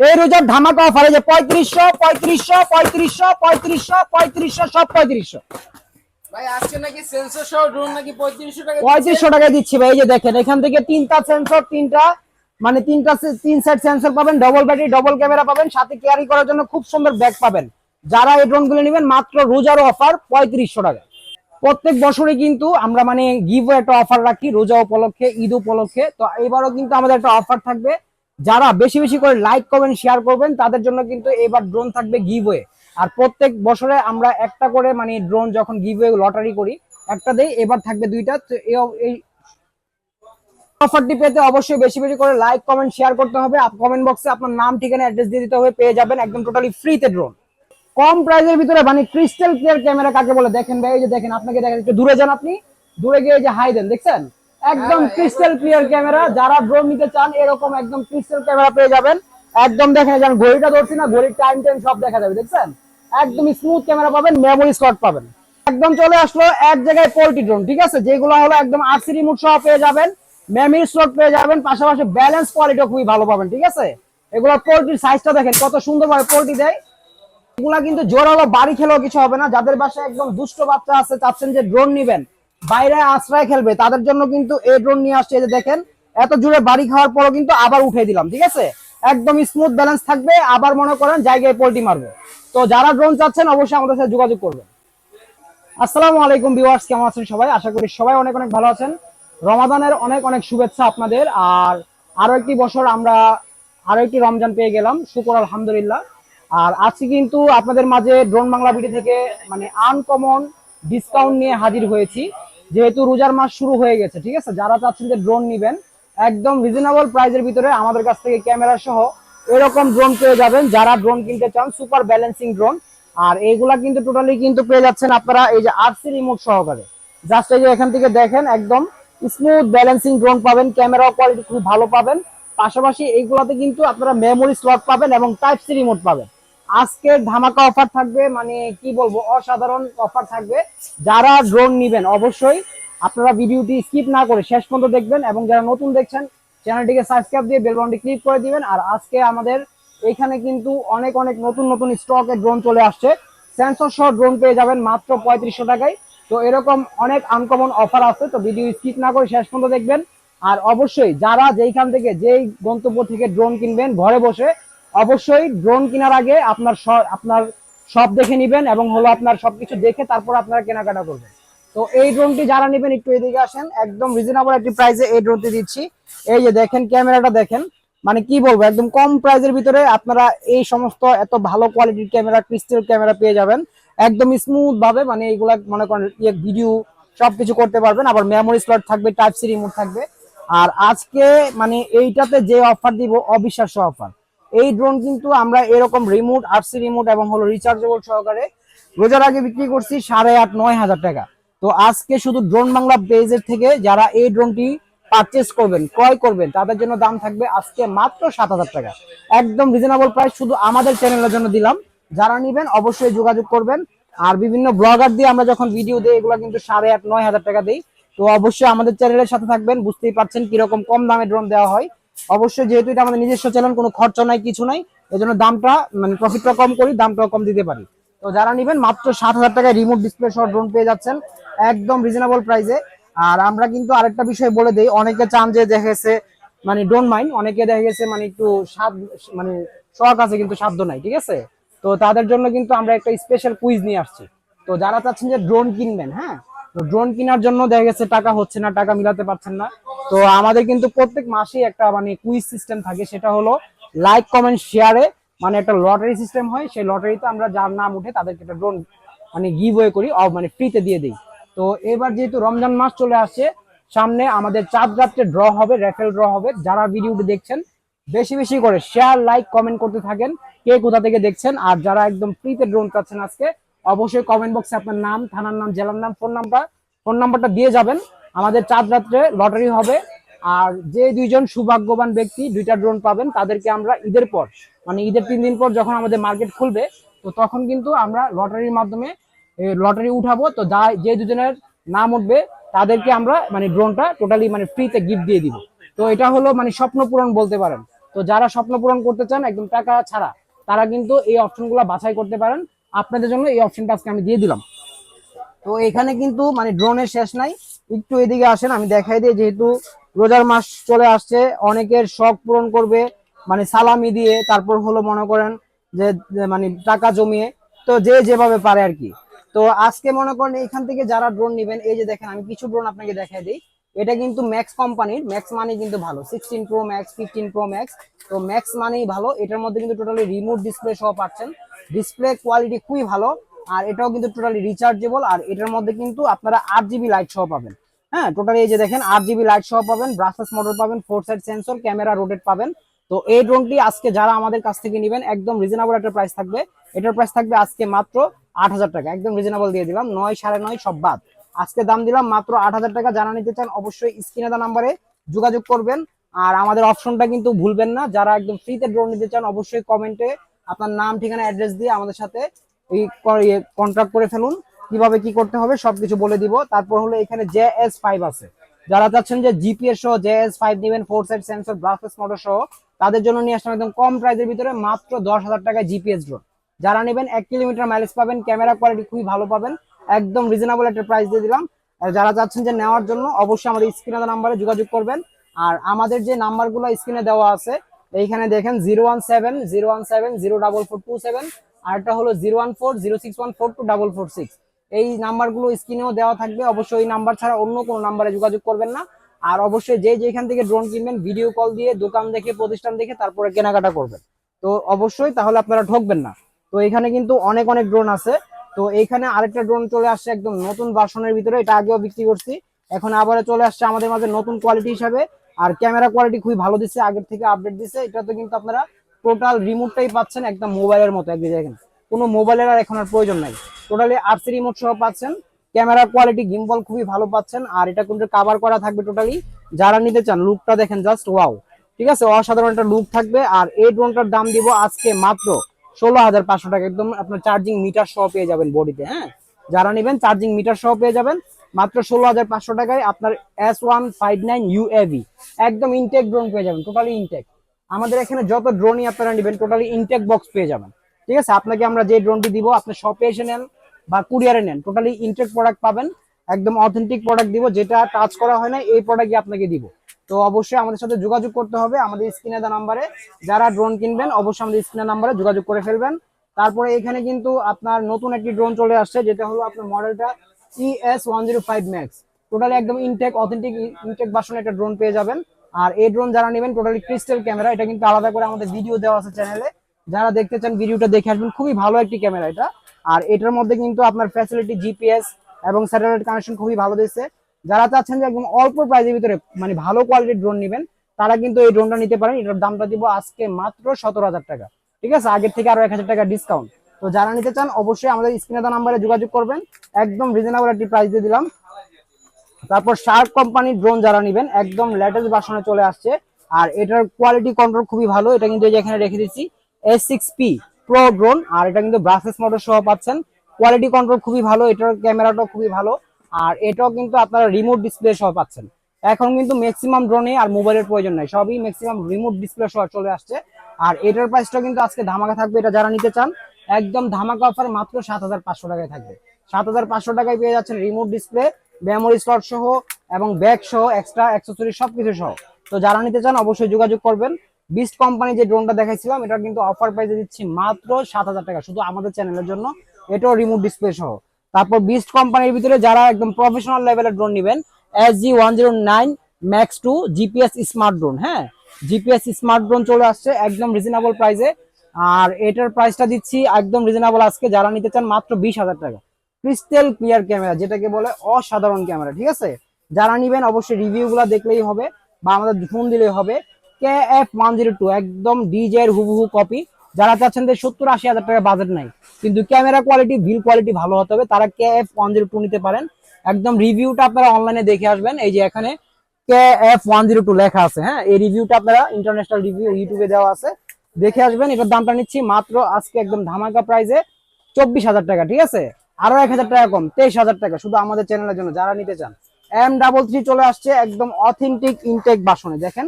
এই রোজার ধামাকা অফারে যে পঁয়ত্রিশশো পঁয়ত্রিশশো পঁয়ত্রিশশো পঁয়ত্রিশশো পঁয়ত্রিশশো সব পঁয়ত্রিশশো। পঁয়ত্রিশশো টাকা দিচ্ছি? ভাই এই যে দেখেন এখান থেকে তিনটা সেন্সর তিনটা মানে তিনটা তিন সেট সেন্সর পাবেন ডবল ব্যাটারি ডবল ক্যামেরা পাবেন সাথে ক্যারি করার জন্য খুব সুন্দর ব্যাগ পাবেন। যারা এই ড্রোনগুলো নেবেন মাত্র রোজার অফার পঁয়ত্রিশশো টাকা। প্রত্যেক বছরই কিন্তু আমরা মানে গিভ একটা অফার রাখি রোজা উপলক্ষে ঈদ উপলক্ষে। তো এবারও কিন্তু আমাদের একটা অফার থাকবে যারা বেশি বেশি করে লাইক কমেন্ট শেয়ার করবেন, তাদের জন্য কিন্তু এবার ড্রোন থাকবে গিভওয়ে আর প্রত্যেক বছরে আমরা একটা করে মানে ড্রোন যখন গিভওয়ে লটারি করি, একটা দেই, এবার থাকবে দুইটা। এই- অফারটি পেতে অবশ্যই বেশি বেশি করে লাইক কমেন্ট শেয়ার করতে হবে। কমেন্ট বক্সে আপনার নাম, ঠিকানা অ্যাড্রেস দিয়ে দিতে হবে, পেয়ে যাবেন একদম টোটালি ফ্রিতে ড্রোন কম প্রাইসের ভিতরে মানে ক্রিস্টাল ক্লিয়ার ক্যামেরা কাকে বলে? দেখেন ভাই, এই যে দেখেন, আপনাকে দেখেন একটু দূরে যান আপনি। দূরে গিয়ে যে হাই দেন, দেখছেন? একদম ক্রিস্টাল ক্লিয়ার ক্যামেরা যারা ড্রোন নিতে চান, এরকম একদম ক্রিস্টাল ক্যামেরা পেয়ে যাবেন। একদম দেখেন যেন ঘড়িটা ধরছি না, ঘড়ির টাইম টাইম সব দেখা যাবে, দেখছেন? একদম স্মুথ ক্যামেরা পাবেন মেমোরি স্লট পাবেন। একদম চলে আসলো এক জায়গায় পোল্ট্রি ড্রোন ঠিক আছে? যেগুলো হলো একদম আরসি রিমোট সহ পেয়ে যাবেন মেমোরি স্লট পেয়ে যাবেন, পাশাপাশি ব্যালেন্স কোয়ালিটিও খুবই ভালো পাবেন, ঠিক আছে? এগুলো পোল্ট্রির সাইজটা দেখেন, কত সুন্দরভাবে পোল্ট্রি দেয়। এগুলা কিন্তু জোরালো বাড়ি খেলেও কিছু হবে না। যাদের বাসায় একদম দুষ্ট বাচ্চা আছে, চাচ্ছেন যে ড্রোন নিবেন বাইরে আশ্রয় খেলবে, তাদের জন্য কিন্তু এই ড্রোন নিয়ে আসছে এই যে দেখেন, এত জুড়ে বাড়ি খাওয়ার পরও কিন্তু আবার উঠে দিলাম, ঠিক আছে? একদম স্মুথ ব্যালেন্স থাকবে, আবার মনে করেন জায়গায় পোল্ট্রি মারবে। তো যারা ড্রোন চাচ্ছেন, অবশ্যই আমাদের সাথে যোগাযোগ করবেন। আসসালামু আলাইকুম ভিউয়ার্স কেমন আছেন সবাই? আশা করি সবাই অনেক অনেক ভালো আছেন। রমাদানের অনেক অনেক শুভেচ্ছা আপনাদের, আর আরও একটি বছর আমরা আরও একটি রমজান পেয়ে গেলাম, শুকর আলহামদুলিল্লাহ। আর আজকে কিন্তু আপনাদের মাঝে ড্রোন বাংলা ভিডিও থেকে মানে আনকমন ডিসকাউন্ট নিয়ে হাজির হয়েছি। যেহেতু রোজার মাস শুরু হয়ে গেছে, ঠিক আছে? যারা চাচ্ছেন যে ড্রোন নিবেন, একদম রিজনেবল প্রাইসের ভিতরে আমাদের কাছ থেকে ক্যামেরা সহ এরকম ড্রোন পেয়ে যাবেন। যারা ড্রোন কিনতে চান সুপার ব্যালেন্সিং ড্রোন আর এইগুলা কিন্তু টোটালি কিন্তু পেয়ে যাচ্ছেন আপনারা এই যে আরসি রিমোট সহকারে। জাস্ট এই যে এখান থেকে দেখেন, একদম স্মুথ ব্যালেন্সিং ড্রোন পাবেন ক্যামেরা কোয়ালিটি খুব ভালো পাবেন। পাশাপাশি এইগুলাতে কিন্তু আপনারা মেমোরি স্লট পাবেন এবং টাইপ সি রিমোট পাবেন। আজকের ধামাকা অফার থাকবে মানে কি বলব, অসাধারণ অফার থাকবে। যারা ড্রোন নিবেন, অবশ্যই আপনারা ভিডিওটি স্কিপ না করে শেষ পর্যন্ত দেখবেন এবং যারা নতুন দেখছেন চ্যানেলটিকে সাবস্ক্রাইব দিয়ে বেল বাটনটি ক্লিক করে দিবেন। আর আজকে আমাদের এখানে কিন্তু অনেক অনেক নতুন নতুন স্টকের ড্রোন চলে আসছে। সেন্সর সহ ড্রোন পেয়ে যাবেন মাত্র পঁয়ত্রিশশো টাকায়। তো এরকম অনেক আনকমন অফার আছে, তো ভিডিও স্কিপ না করে শেষ পর্যন্ত দেখবেন। আর অবশ্যই যারা যেইখান থেকে, যেই গন্তব্য থেকে ড্রোন কিনবেন, ঘরে বসে অবশ্যই ড্রোন কেনার আগে আপনার আপনার সব দেখে নিবেন এবং হলো আপনার সবকিছু দেখে তারপর আপনারা কেনাকাটা করবেন। তো এই ড্রোনটি যারা নেবেন একটু এদিকে আসেন, একদম রিজনেবল একটি প্রাইসে এই ড্রোনটি দিচ্ছি। এই যে দেখেন ক্যামেরাটা দেখেন মানে কি বলব, একদম কম প্রাইসের ভিতরে আপনারা এই সমস্ত এত ভালো কোয়ালিটির ক্যামেরা ক্রিস্টাল ক্যামেরা পেয়ে যাবেন। একদম স্মুথ ভাবে মানে এইগুলা মনে করেন ইয়ে ভিডিও সবকিছু করতে পারবেন। আবার মেমোরি স্লট থাকবে টাইপ সি রিমোট থাকবে। আর আজকে মানে এইটাতে যে অফার দিব, অবিশ্বাস্য অফার এই ড্রোন কিন্তু আমরা এরকম রিমোট আরসি রিমোট এবং হলো রিচার্জেবল সহকারে রোজার আগে বিক্রি করছি সাড়ে আট, নয় হাজার টাকা। তো আজকে শুধু ড্রোন বাংলা পেজের থেকে যারা এই ড্রোনটি পারচেস করবেন, ক্রয় করবেন, তাদের জন্য দাম থাকবে আজকে মাত্র সাত হাজার টাকা। একদম রিজনেবল প্রাইস শুধু আমাদের চ্যানেলের জন্য দিলাম। যারা নিবেন অবশ্যই যোগাযোগ করবেন। আর বিভিন্ন ব্লগার দিয়ে আমরা যখন ভিডিও দিই, এগুলো কিন্তু সাড়ে আট, নয় হাজার টাকা দিই। তো অবশ্যই আমাদের চ্যানেলের সাথে থাকবেন, বুঝতেই পারছেন কীরকম কম দামে ড্রোন দেওয়া হয়। অবশ্যই যেহেতু এটা আমাদের নিজস্ব চ্যানেল কোনো খরচ নাই, কিছু নাই, এজন্য দামটা মানে প্রফিটটা কম করি, দামটাও কম দিতে পারি। তো যারা নিবেন, মাত্র সাত হাজার টাকায় রিমোট ডিসপ্লে সহ ড্রোন পেয়ে যাচ্ছেন, একদম রিজনেবল প্রাইসে আর আমরা কিন্তু আরেকটা বিষয় বলে দিই, অনেকে চান যে দেখেছে মানে ডোন্ট মাইন্ড অনেকে দেখা গেছে মানে একটু স্বাদ মানে শখ আছে, কিন্তু সাধ্য নাই, ঠিক আছে? তো তাদের জন্য কিন্তু আমরা একটা স্পেশাল কুইজ নিয়ে আসছি। তো যারা চাচ্ছেন যে ড্রোন কিনবেন হ্যাঁ? তো ড্রোন কেনার জন্য দেখা গেছে টাকা হচ্ছে না, টাকা মিলাতে পারছেন না। তো আমাদের কিন্তু প্রত্যেক মাসেই একটা মানে কুইজ সিস্টেম থাকে, সেটা হলো লাইক কমেন্ট শেয়ারে মানে একটা লটারি সিস্টেম হয়। সেই লটারিতে আমরা যার নাম উঠে তাদেরকে একটা ড্রোন মানে গিভ ওয়ে করি মানে ফ্রিতে দিয়ে দিই। তো এবার যেহেতু রমজান মাস চলে আসছে, সামনে আমাদের চাঁদ রাত্রে ড্র হবে রেফেল ড্র হবে। যারা ভিডিওটি দেখছেন, বেশি বেশি করে শেয়ার লাইক কমেন্ট করতে থাকেন, কে কোথা থেকে দেখছেন, আর যারা একদম ফ্রিতে ড্রোন পাচ্ছেন আজকে অবশ্যই কমেন্ট বক্সে আপনার নাম, থানার নাম, জেলার নাম ফোন নাম্বার ফোন নাম্বারটা দিয়ে যাবেন। আমাদের চাঁদ রাত্রে লটারি হবে। আর যে দুইজন সৌভাগ্যবান ব্যক্তি দুইটা ড্রোন পাবেন, তাদেরকে আমরা ঈদের পর মানে ঈদের তিন দিন পর যখন আমাদের মার্কেট খুলবে, তো তখন কিন্তু আমরা লটারির মাধ্যমে লটারি উঠাবো। তো যা, যে দুজনের নাম উঠবে, তাদেরকে আমরা মানে ড্রোনটা টোটালি মানে ফ্রিতে গিফট দিয়ে দিব। তো এটা হলো মানে স্বপ্ন পূরণ বলতে পারেন। তো যারা স্বপ্ন পূরণ করতে চান, একদম টাকা ছাড়া, তারা কিন্তু এই অপশনগুলো বাছাই করতে পারেন। আপনাদের জন্য এই অপশনটা আজকে আমি দিয়ে দিলাম। তো এখানে কিন্তু মানে ড্রোনের শেষ নাই। একটু এদিকে আসেন, আমি দেখাই দিই, যেহেতু রোজার মাস চলে আসছে, অনেকের শখ পূরণ করবে মানে সালামি দিয়ে, তারপর হলো মনে করেন যে মানে টাকা জমিয়ে, তো যে যেভাবে পারে আর কি। তো আজকে মনে করেন এখান থেকে যারা ড্রোন নেবেন, এই যে দেখেন, আমি কিছু ড্রোন আপনাকে দেখাই দিই। এটা কিন্তু ম্যাক্স কোম্পানির ম্যাক্স মানি কিন্তু ভালো। Sixteen pro max fifteen pro max তো ম্যাক্স মানেই ভালো। এটার মধ্যে কিন্তু টোটালি রিমোট ডিসপ্লে সহ পাচ্ছেন। ডিসপ্লে কোয়ালিটি খুবই ভালো, আর এটাও কিন্তু টোটালি রিচার্জেবল আর এটার মধ্যে কিন্তু আপনারা আট জিবি লাইট সহ পাবেন। হ্যাঁ টোটালি এই যে দেখেন, আট জিবি লাইট সহ পাবেন ব্রাসলেস মোটর পাবেন four side sensor camera rotate পাবেন। তো এই ড্রোনটি আজকে যারা আমাদের কাছ থেকে নেবেন, একদম রিজনেবল একটা প্রাইস থাকবে। এটার প্রাইস থাকবে আজকে মাত্র আট হাজার টাকা, একদম রিজনেবল দিয়ে দিলাম, নয় সাড়ে নয় সব বাদ। আজকে দাম দিলাম মাত্র আট হাজার টাকা। জানা নিতে চান অবশ্যই স্ক্রিনে দেওয়া নাম্বারে যোগাযোগ করবেন। আর আমাদের অপশনটা কিন্তু ভুলবেন না। যারা একদম ফ্রিতে ড্রোন নিতে চান অবশ্যই কমেন্টে আপনার নাম, ঠিকানা অ্যাড্রেস দিয়ে আমাদের সাথে এই কন্ট্যাক্ট করে ফেলুন। কীভাবে কি করতে হবে সবকিছু বলে দিব। তারপর হলো এখানে জে এস ফাইভ আছে। যারা চাচ্ছেন যে জিপিএস সহ জে এস ফাইভ নেবেন four side sensor brushless motor সহ, তাদের জন্য নিয়ে আসলাম একদম কম প্রাইসের ভিতরে মাত্র দশ হাজার টাকায় জিপিএস ড্রোন যারা নেবেন এক কিলোমিটার মাইলেজ পাবেন ক্যামেরা কোয়ালিটি খুবই ভালো পাবেন। একদম রিজনেবল একটা প্রাইস দিয়ে দিলাম। যারা চাচ্ছেন যে নেওয়ার জন্য, অবশ্যই আমাদের স্ক্রিনে নাম্বারে যোগাযোগ করবেন। আর আমাদের যে নাম্বারগুলো স্ক্রিনে দেওয়া আছে, এইখানে দেখেন zero one seven zero one seven zero double four two seven আরটা হলো zero one four zero six one four two double four six এই নাম্বারগুলো স্ক্রিনেও দেওয়া থাকবে। অবশ্যই এই নাম্বার ছাড়া অন্য কোনো নাম্বারে যোগাযোগ করবেন না। আর অবশ্যই যে যেখান থেকে ড্রোন কিনবেন ভিডিও কল দিয়ে, দোকান দেখে, প্রতিষ্ঠান দেখে, তারপরে কেনাকাটা করবেন। তো অবশ্যই তাহলে আপনারা ঠকবেন না। তো এখানে কিন্তু অনেক অনেক ড্রোন আছে। তো এইখানে আরেকটা ড্রোন চলে আসছে একদম নতুন ভার্সনের ভিতরে, এটা আগেও বিক্রি করছি। এখন আবার চলে আসছে আমাদের মাঝে নতুন কোয়ালিটি হিসাবে। আর ক্যামেরা কোয়ালিটি খুবই ভালো দিচ্ছে, আগের থেকে আপডেট দিচ্ছে। এটা তো কিন্তু আপনারা টোটাল রিমোটটাই পাচ্ছেন, একদম মোবাইলের মতো। একদিকে দেখেন, কোনো মোবাইলের আর এখন আর প্রয়োজন নাই। টোটালি আরসি রিমোট সহ পাচ্ছেন। ক্যামেরা কোয়ালিটি গিম্বল খুবই ভালো পাচ্ছেন। আর এটা কিন্তু কাভার করা থাকবে টোটালি যারা নিতে চান লুকটা দেখেন জাস্ট ওয়াও ঠিক আছে? অসাধারণ একটা লুক থাকবে। আর এই ড্রোনটার দাম দিব আজকে মাত্র ষোলো হাজার পাঁচশো টাকা। একদম আপনার চার্জিং মিটার সহ পেয়ে যাবেন বডিতে হ্যাঁ? যারা নেবেন চার্জিং মিটার সহ পেয়ে যাবেন, মাত্র ষোলো হাজার পাঁচশো টাকায় আপনার S one five nine UAV একদম ইনটেক ড্রোন পেয়ে যাবেন টোটালি ইনটেক আমাদের এখানে যত ড্রোনই আপনারা নেবেন টোটালি ইনটেক বক্স পেয়ে যাবেন। ঠিক আছে? আপনাকে আমরা যে ড্রোনটি দিব, আপনি শপে এসে নেন বা কুরিয়ারে নেন টোটালি ইনটেক প্রোডাক্ট পাবেন, একদম অথেন্টিক প্রোডাক্ট দিব, যেটা টাচ করা হয় না, এই প্রোডাক্টই আপনাকে দিব। তো অবশ্যই আমাদের সাথে যোগাযোগ করতে হবে। আমাদের স্ক্রিনে দেওয়া নাম্বারে যারা ড্রোন কিনবেন, অবশ্যই আমাদের স্ক্রিনে নাম্বারে যোগাযোগ করে ফেলবেন। তারপরে এখানে কিন্তু আপনার নতুন একটি ড্রোন চলে আসছে, যেটা হলো আপনার মডেলটা ES one zero five max totally একদম ইনটেক অথেন্টিক ইনটেক বাসনে একটা ড্রোন পেয়ে যাবেন। আর এই ড্রোন যারা নেবেন টোটালি ক্রিস্টাল ক্যামেরা এটা কিন্তু আলাদা করে আমাদের ভিডিও দেওয়া আছে চ্যানেলে যারা দেখতে চান ভিডিওটা দেখে আসবেন, খুবই ভালো একটি ক্যামেরা এটা। আর এটার মধ্যে কিন্তু আপনার ফ্যাসিলিটি জিপিএস এবং স্যাটেলাইট কানেকশন খুবই ভালো দিচ্ছে যারা চাচ্ছেন যে একদম অল্প প্রাইসের ভিতরে মানে ভালো কোয়ালিটির ড্রোন নেবেন, তারা কিন্তু এই ড্রোনটা নিতে পারেন। এটার দামটা দিব আজকে মাত্র সতেরো হাজার টাকা। ঠিক আছে? আগের থেকে আরও এক হাজার টাকা ডিসকাউন্ট তো যারা নিতে চান, অবশ্যই আমাদের স্ক্রিনে নাম্বারে যোগাযোগ করবেন। একদম রিজনেবল একটি প্রাইস দিয়ে দিলাম। তারপর শার্ক কোম্পানির ড্রোন যারা নেবেন, একদম লেটেস্ট ভার্সনে চলে আসছে। আর এটার কোয়ালিটি কন্ট্রোল খুবই ভালো। এটা কিন্তু এখানে রেখে দিচ্ছি S six P pro drone আর এটা কিন্তু ব্রাসেস মোটর সহ পাচ্ছেন। কোয়ালিটি কন্ট্রোল খুবই ভালো। এটার ক্যামেরাটাও খুবই ভালো। আর এটাও কিন্তু আপনারা রিমোট ডিসপ্লে সহ পাচ্ছেন। এখন কিন্তু ম্যাক্সিমাম ড্রোনে আর মোবাইলের প্রয়োজন নাই। সবই ম্যাক্সিমাম রিমোট ডিসপ্লে সহ চলে আসছে। আর এটার প্রাইসটা কিন্তু আজকে ধামাকা থাকবে। এটা যারা নিতে চান, একদম ধামাকা অফার মাত্র সাত হাজার পাঁচশো টাকায় থাকবে। সাত হাজার পাঁচশো টাকায় পেয়ে যাচ্ছেন রিমোট ডিসপ্লে মেমোরি স্লট সহ এবং ব্যাগ সহ এক্সট্রা অ্যাক্সেসরি সবকিছু সহ। তো যারা নিতে চান অবশ্যই যোগাযোগ করবেন। বিস্ট কোম্পানি যে ড্রোনটা দেখাইছিলাম এটা কিন্তু অফার প্রাইসে দিচ্ছি মাত্র সাত হাজার টাকা শুধু আমাদের চ্যানেলের জন্য। এটাও রিমোট ডিসপ্লে সহ। তারপর বিস্ট কোম্পানির ভিতরে যারা একদম প্রফেশনাল লেভেলের ড্রোন নেবেন S G one zero nine max two GPS smart drone হ্যাঁ? জিপিএস স্মার্ট ড্রোন চলে আসছে একদম রিজনেবল প্রাইসে আর এটার প্রাইসটা দিচ্ছি একদম রিজনেবল আজকে, যারা নিতে চান মাত্র বিশ হাজার টাকা। ক্রিস্টেল ক্লিয়ার ক্যামেরা যেটাকে বলে অসাধারণ ক্যামেরা ঠিক আছে? যারা নিবেন অবশ্যই রিভিউ গুলা দেখলেই হবে, বা আমাদের ফোন দিলেই হবে। K F one zero two একদম ডিজে এর হুবহু কপি যারা চাচ্ছেন যে সত্তর আশি হাজার টাকা বাজেট নাই, কিন্তু ক্যামেরা কোয়ালিটি ভিল কোয়ালিটি ভালো হতে হবে, তারা K F one zero two নিতে পারেন। একদম রিভিউটা আপনারা অনলাইনে দেখে আসবেন, এই যে এখানে K F one zero two লেখা আছে হ্যাঁ? এই রিভিউটা আপনারা ইন্টারন্যাশনাল রিভিউ ইউটিউবে দেওয়া আছে। দেখে আসবেন, এটার দামটা নিচ্ছি মাত্র আজকে একদম ধামাকা প্রাইসে চব্বিশ হাজার টাকা, ঠিক আছে? আরও এক হাজার টাকা কম, তেইশ হাজার টাকা, শুধু আমাদের চ্যানেলের জন্য, যারা নিতে চান। এম ডাবল থ্রি চলে আসছে একদম অথেন্টিক ইনটেক বাসনে, দেখেন?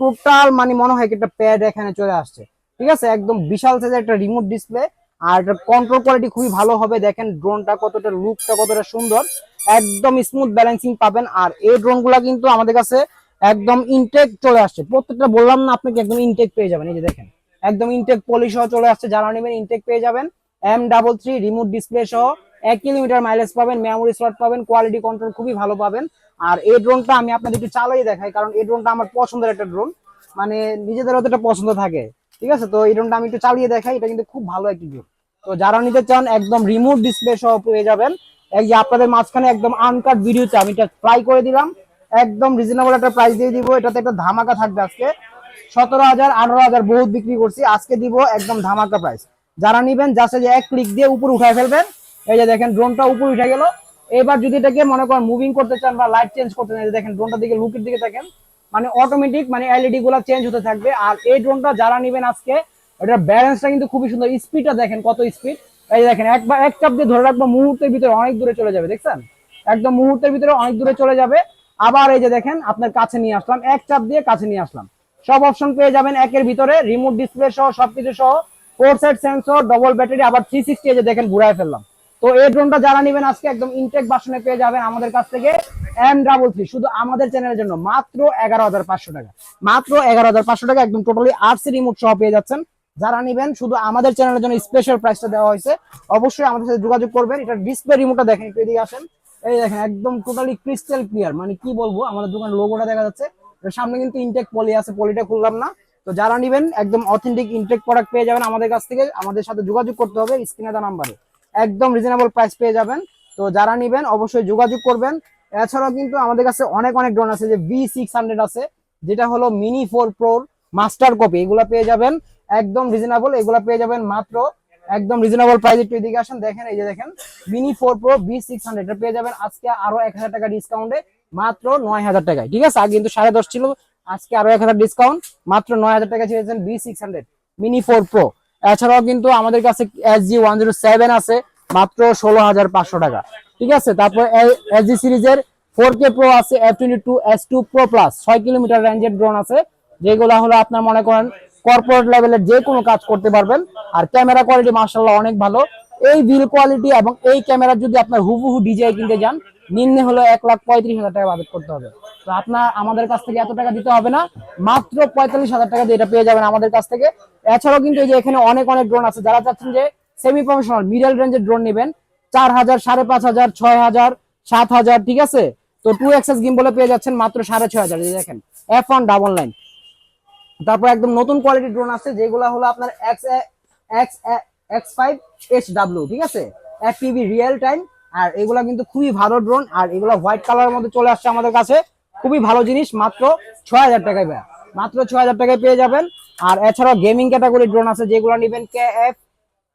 টোটাল মানে মনে হয় একটা প্যাড এখানে চলে আসছে। ঠিক আছে? একদম বিশাল সাইজের একটা রিমোট ডিসপ্লে আর কন্ট্রোল কোয়ালিটি খুবই ভালো হবে। দেখেন ড্রোনটা কতটা লুকটা কতটা সুন্দর। একদম স্মুথ ব্যালেন্সিং পাবেন। আর এই ড্রোনগুলা কিন্তু আমাদের কাছে একদম ইনটেক চলে আসছে। প্রত্যেকটা বললাম না আপনাকে একদম ইনটেক পেয়ে যাবেন? এই যে দেখেন, একদম ইনটেক পলি সহ চলে আসছে। যারা নেবেন ইনটেক পেয়ে যাবেন। M double three remote display সহ এক কিলোমিটার মাইলেজ পাবেন। মেমোরি স্লট পাবেন। কোয়ালিটি কন্ট্রোল খুবই ভালো পাবেন। আর এই ড্রোনটা আমি আপনাদের একটু চালাই দেখাই। কারণ এই ড্রোনটা আমার পছন্দের একটা ড্রোন মানে নিজেদের অতটা পছন্দ থাকে। ঠিক আছে? তো ড্রোনটা আমি একটু চালিয়ে দেখাই, এটা কিন্তু খুব ভালো একটি ড্রোন তো যারা নিতে চান, একদম রিমোট ডিসপ্লে সহ পেয়ে যাবেন। এই যে আপনাদের মাঝখানে একদম আনকাট ভিডিওতে আমি এটা ট্রাই করে দিলাম। একদম রিজনেবল একটা প্রাইস দিয়ে দিব। এটাতে একটা ধামাকা থাকবে আজকে। সতেরো হাজার, আঠারো হাজার বহুত বিক্রি করছি। আজকে দিব একদম ধামাকা প্রাইস যারা নিবেন জাস্ট যে এক ক্লিক দিয়ে উপর উঠায় ফেলবেন। এই যে দেখেন ড্রোনটা উপর উঠে গেল। এবার যদি এটাকে মনে করেন মুভিং করতে চান বা লাইট চেঞ্জ করতে চান দেখেন ড্রোনটা দিকে লুকের দিকে দেখেন। মানে অটোমেটিক মানে এলইডি গুলো চেঞ্জ হতে থাকবে। আর এই ড্রোনটা যারা নিবেন আজকে, এটার ব্যালেন্সটা কিন্তু খুবই সুন্দর। স্পিডটা দেখেন কত স্পিড এই দেখেন একবার এক চাপ দিয়ে ধরে রাখব, মুহূর্তের ভিতরে অনেক দূরে চলে যাবে, দেখছেন? একদম মুহূর্তের ভিতরে অনেক দূরে চলে যাবে। আবার এই যে দেখেন, আপনার কাছে নিয়ে আসলাম, এক চাপ দিয়ে কাছে নিয়ে আসলাম। সব অপশন পেয়ে যাবেন একের ভিতরে রিমোট ডিসপ্লে সহ, সবকিছু সহ। Four side sensor double battery আবার থ্রি সিক্সটি এই যে দেখেন, ঘুরায় ফেললাম। তো এই ড্রোনটা যারা নেবেন আজকে, একদম ইনটেক বাসনে পেয়ে যাবেন আমাদের কাছ থেকে। এম ডাবল থ্রি শুধু আমাদের চ্যানেলের জন্য মাত্র এগারো হাজার পাঁচশো টাকা। মাত্র এগারো হাজার পাঁচশো টাকা একদম টোটালি আরসি রিমোট সহ পেয়ে যাচ্ছেন। যারা নেবেন, শুধু আমাদের চ্যানেলের জন্য স্পেশাল প্রাইসটা দেওয়া হয়েছে, অবশ্যই আমাদের সাথে যোগাযোগ করবেন। এটা ডিসপ্লে রিমোটটা দেখেন, একটু এদিকে আসেন। এই দেখেন, একদম টোটালি ক্রিস্টাল ক্লিয়ার মানে কি বলব, আমাদের দোকানের লোগোটা দেখা যাচ্ছে। সামনে কিন্তু ইনটেক পলি আছে পলিটা খুললাম না। তো যারা নিবেন, একদম অথেন্টিক ইনটেক প্রোডাক্ট পেয়ে যাবেন আমাদের কাছ থেকে। আমাদের সাথে যোগাযোগ করতে হবে, স্ক্রিনে দেওয়া নাম্বারে। একদম রিজনেবল প্রাইস পেয়ে যাবেন। তো যারা নিবেন, অবশ্যই যোগাযোগ করবেন। এছাড়াও কিন্তু আমাদের কাছে অনেক অনেক ড্রোন আছে, যে ভি সিক্স হান্ড্রেড আছে, যেটা হলো মিনি ফোর প্রোর মাস্টার কপি এগুলা পেয়ে যাবেন একদম রিজনেবল এগুলা পেয়ে যাবেন মাত্র একদম রিজনেবল প্রাইস একটু এদিকে আসেন, দেখেন, এই যে দেখেন mini four pro B six hundred পেয়ে যাবেন আজকে আরও এক হাজার টাকা ডিসকাউন্টে মাত্র নয় হাজার টাকায়। ঠিক আছে? আগে কিন্তু সাড়ে দশ ছিল, আজকে আরও এক হাজার ডিসকাউন্ট মাত্র নয় হাজার টাকা ছেড়েছেন B six hundred mini four pro এছাড়াও কিন্তু আমাদের কাছে S G one zero seven আছে মাত্র ষোলো হাজার পাঁচশো টাকা। ঠিক আছে? তারপর এস জি সিরিজের ফোর কে প্রো আছে F twenty two S two pro plus ছয় কিলোমিটার রেঞ্জের ড্রোন আছে, যেগুলো হলো আপনার মনে করেন কর্পোরেট লেভেলের যে কোনো কাজ করতে পারবেন। আর ক্যামেরা কোয়ালিটি মার্শাল্লাহ অনেক ভালো। এই বিল কোয়ালিটি এবং এই ক্যামেরা যদি আপনার হুবহু ডিজাই কিনতে যান, নিম্নে হলো এক লাখ পঁয়ত্রিশ হাজার টাকা বাজেট করতে হবে। তো আপনার, আমাদের কাছ থেকে এত টাকা দিতে হবে না, মাত্র পঁয়তাল্লিশ হাজার টাকা দিয়ে এটা পেয়ে যাবেন আমাদের কাছ থেকে। এছাড়াও কিন্তু এই যে এখানে অনেক অনেক ড্রোন আছে। যারা চাচ্ছেন যে সেমি প্রফেশনাল মিডল রেঞ্জের ড্রোন নেবেন। চার হাজার, সাড়ে পাঁচ হাজার, ছয় হাজার, সাত হাজার, ঠিক আছে? তো টু এক্সেস গিম বলে পেয়ে যাচ্ছেন মাত্র সাড়ে ছয় হাজার দেখেন এফ ওয়ান ডাবল নাইন তারপর একদম নতুন কোয়ালিটির ড্রোন আছে যেগুলো হলো আপনার X X X five H W ঠিক আছে? এফপিভি রিয়েল টাইম আর এগুলা কিন্তু খুবই ভালো ড্রোন আর এগুলো হোয়াইট কালারের মধ্যে চলে আসছে আমাদের কাছে। খুবই ভালো জিনিস, মাত্র ছয় হাজার টাকায় মাত্র ছয় হাজার টাকায় পেয়ে যাবেন। আর এছাড়াও গেমিং ক্যাটাগরি ড্রোন আছে, যেগুলো নেবেন K F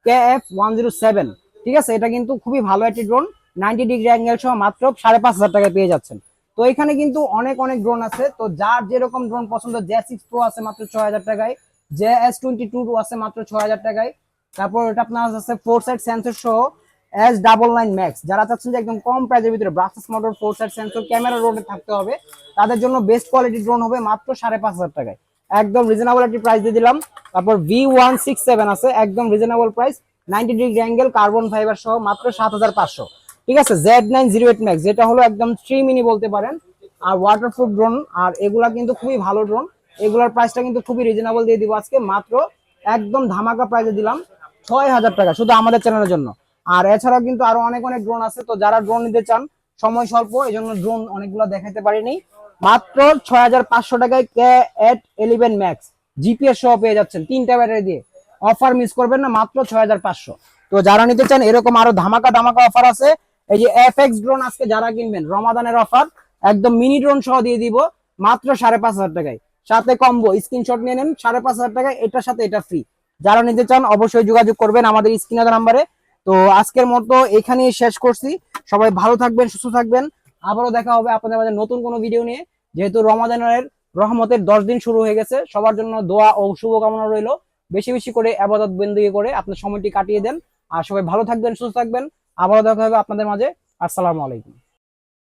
K F one zero seven ঠিক আছে? এটা কিন্তু খুবই ভালো একটি ড্রোন নাইনটি ডিগ্রি অ্যাঙ্গেল সহ মাত্র সাড়ে পাঁচ হাজার টাকায় পেয়ে যাচ্ছেন। তো এখানে কিন্তু অনেক অনেক ড্রোন আছে। তো যার যেরকম ড্রোন পছন্দ জে সিক্স প্রো আছে মাত্র ছয় হাজার টাকায়। জে এস টোয়েন্টি টু আছে মাত্র ছয় হাজার টাকায়। তারপর এটা আপনার আছে ফোর সাইড সেন্সর সহ এস ডাবল নাইন ম্যাক্স যারা চাচ্ছেন যে একদম কম প্রাইসের ভিতরে ব্রাসেস motor four side sensor camera রোডে থাকতে হবে, তাদের জন্য বেস্ট কোয়ালিটি ড্রোন হবে মাত্র সাড়ে পাঁচ হাজার টাকায়। একদম রিজনেবল একটি প্রাইস দিয়ে দিলাম। তারপর ভি ওয়ান সিক্স সেভেন আছে, একদম reasonable price ninety degree angle carbon fibre সহ মাত্র সাত হাজার পাঁচশো। ঠিক আছে Z nine zero eight max যেটা হলো একদম থ্রি মিনি বলতে পারেন, আর ওয়াটারপ্রুফ ড্রোন আর এগুলা কিন্তু খুবই ভালো ড্রোন এগুলার প্রাইসটা কিন্তু খুবই রিজনেবল দিয়ে দিব আজকে, মাত্র একদম ধামাকা প্রাইসে দিলাম ছয় হাজার টাকা, শুধু আমাদের চ্যানেলের জন্য। আর এছাড়াও কিন্তু আরও অনেক অনেক ড্রোন আছে, তো যারা ড্রোন নিতে চান, সময় স্বল্প এই জন্য ড্রোন অনেকগুলো দেখাতে পারিনি। মাত্র ছয় হাজার পাঁচশো টাকায় K eight eleven max GPS সহ পেয়ে যাচ্ছেন। তিনটা ব্যাটারি দিয়ে অফার মিস করবেন না, মাত্র ছয় হাজার পাঁচশো। তো যারা নিতে চান, এরকম আরও ধামাকা ধামাকা অফার আছে। এই যে এফ এক্স ড্রোন আজকে যারা কিনবেন, রমাদানের অফার, একদম মিনি ড্রোন সহ দিয়ে দিব, মাত্র সাড়ে পাঁচ হাজার টাকায়। সাথে কম্বো, স্ক্রিনশট নিয়ে নেন, সাড়ে পাঁচ হাজার টাকায়, এটার সাথে এটা ফ্রি যারা নিতে চান, অবশ্যই যোগাযোগ করবেন আমাদের স্ক্রিনের নাম্বারে। তো আজকের মতো এখানেই শেষ করছি। সবাই ভালো থাকবেন, সুস্থ থাকবেন। আবারও দেখা হবে আপনাদের মাঝে নতুন কোনো ভিডিও নিয়ে। যেহেতু রমাদানের রহমতের দশ দিন শুরু হয়ে গেছে, সবার জন্য দোয়া ও শুভকামনা রইল। বেশি বেশি করে আবাদত বন্দি করে আপনার সময়টি কাটিয়ে দেন। আর সবাই ভালো থাকবেন, সুস্থ থাকবেন। আবারও দেখা হবে আপনাদের মাঝে। আসসালামু আলাইকুম।